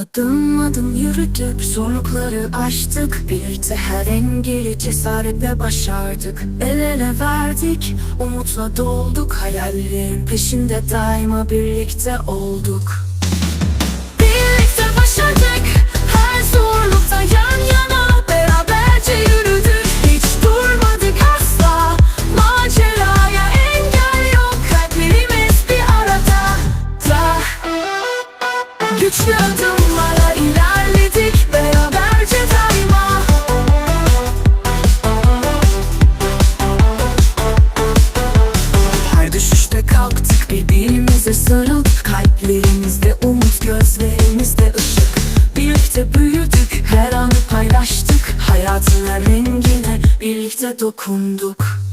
Adım adım yürüdük, zorlukları aştık. Birlikte her engeli cesaretle başardık. El ele verdik, umutla dolduk. Hayallerin peşinde daima birlikte olduk Güçlü adımlarla ilerledik beraberce daima. Her düşüşte kalktık birbirimize sarıldık. Kalplerimizde umut gözlerimizde ışık. Birlikte büyüdük her anı paylaştık. Hayatın her rengine birlikte dokunduk